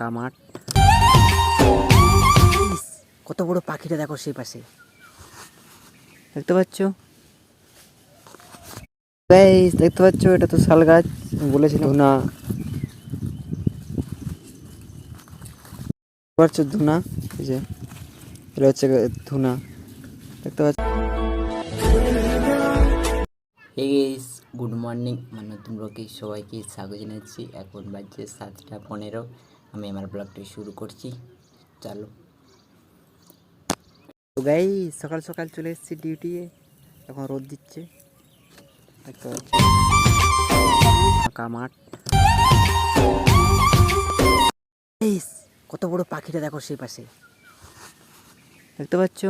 ফাঁকা মাঠ কত বড় পাখিটা দেখো সেই পাশে। দেখতে পাচ্ছ? গাইস দেখতে পাচ্ছ? এটা তো শাল গাছ। বলেছিল ধুনা। পাচ্ছ ধুনা? এই যে এটা হচ্ছে ধুনা। দেখতে পাচ্ছ? গুড মর্নিং আমার নতুন ব্লগে সবাইকে স্বাগত জানাচ্ছি। এখন বাজছে সাতটা পনেরো। আমি আমার ব্লগটি শুরু করছি। চলো। গাই সকাল সকাল চলে এসেছি ডিউটি এখন রোদ দিচ্ছে। দেখতে ফাঁকা মাঠ। কত বড় পাখিটা দেখো সেই পাশে। দেখতে পাচ্ছ?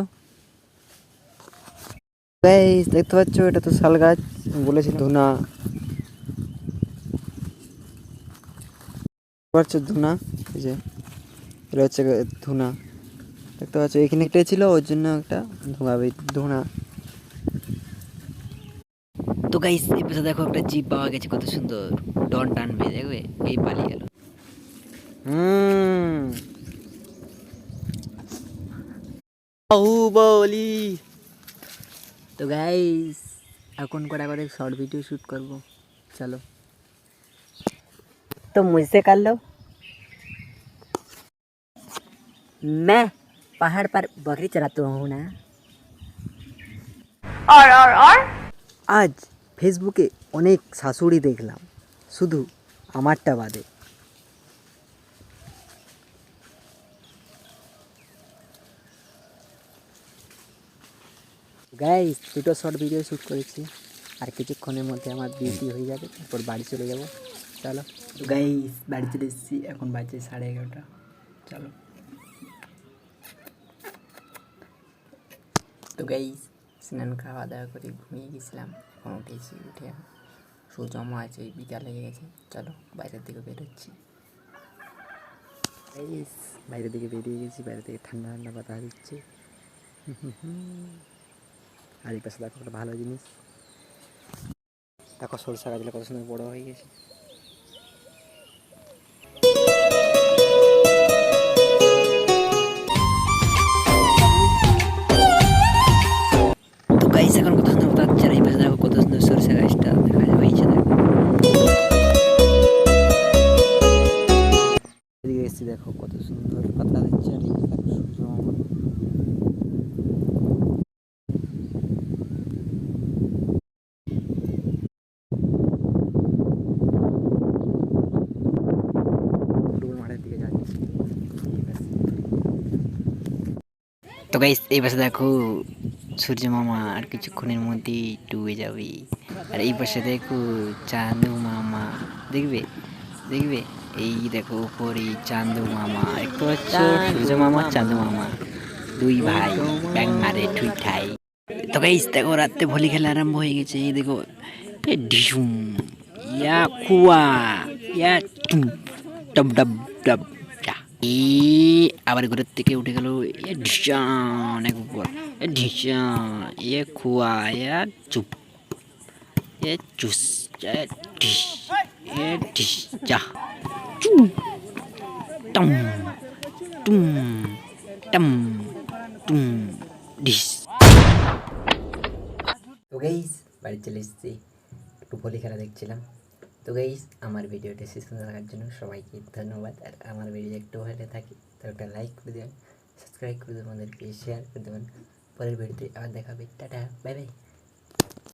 দেখতে পাচ্ছ? এটা তো শাল গাছ। বলেছিল ধুনা। পাচ্ছ ধুনা? এই যে এটা হচ্ছে ধুনা। দেখতে পাচ্ছ এখানে একটা ছিল ওর জন্য একটা ধোঁয়া তো গাইস এই দেখো একটা জিপ পাওয়া গেছে কত সুন্দর। ডন টানবে দেখবে? এই পালিয়ে গেল। হুম। বাহুবলি। তো গাইস এখন কটা করে শর্ট ভিডিও শ্যুট করব। চলো। तो मुझसे कर लो मैं पहाड़ पर बकरी चराता हूँ ना और और और আজ ফেসবুকে অনেক শাশুড়ি দেখলাম শুধু আমারটা বাদে গাইস দুটো শর্ট ভিডিও শ্যুট করেছি আর কিছুক্ষণের মধ্যে আমার ডিউটি হয়ে যাবে, তারপর বাড়ি চলে যাব। চলো। গাইস বাড়ি চলে এসেছি, এখন বাজে সাড়ে এগারোটা। চলো। তো গাইস স্নান খাওয়া দাওয়া করে ঘুমিয়ে গেছিলাম, এখন উঠেছি, উঠে সূর্যমা আছে, বিকাল হয়ে গেছে। চলো, বাইরের দিকে বেরোচ্ছি গাইস বাইরের দিকে বেরিয়ে গেছি বাইরে থেকে ঠান্ডা ঠান্ডা বাতাস দিচ্ছে। আর এই পাশে দেখো একটা ভালো জিনিস। দেখো সরষা গাছগুলো কত সুন্দর বড় হয়ে গেছে। গাইস এখন কত সুন্দর এই পাশে কত সুন্দর সরষা তো গাইস এই পাশে দেখো সূর্য মামা আর কিছুক্ষণের মধ্যেই ডুবে যাবে। আর এই পাশে দেখো চান্দু মামা। দেখবে? দেখবে? এই দেখো উপরে চান্দু মামা। একটু সূর্য মামা চান্দু মামা। দুই ভাই ব্যাং মারে ঠুই ঠাই। তো গাইস দেখো রাত্রে ভলি খেলা আরম্ভ হয়ে গেছে। এই দেখো এ ঢিসুম। ইয়া কুয়া ইয়া টুম ডব ডব ডব। এ আবার ঘরের থেকে উঠে গেল, এ ঢিসান, এক উপর। এ ঢিসান, এ খুয়া, এ চুপ। এ চুস, এ ঢিস এ ঢিস, যা। চু টম, টুম টম, টুম ডিস তো গাইস বাড়ি চলে এসেছি। একটু ভলি খেলা দেখছিলাম। তো গাইজ আমার ভিডিওটি শেষ থাকার জন্য সবাইকে ধন্যবাদ। আর আমার ভিডিও একটু ভালো থাকে, তো একটা লাইক করে দেবেন সাবস্ক্রাইব করে দেবেন, আমাদেরকে শেয়ার করে দেবেন। পরের ভিডিওতে আবার দেখাবে টাটা বাই বাই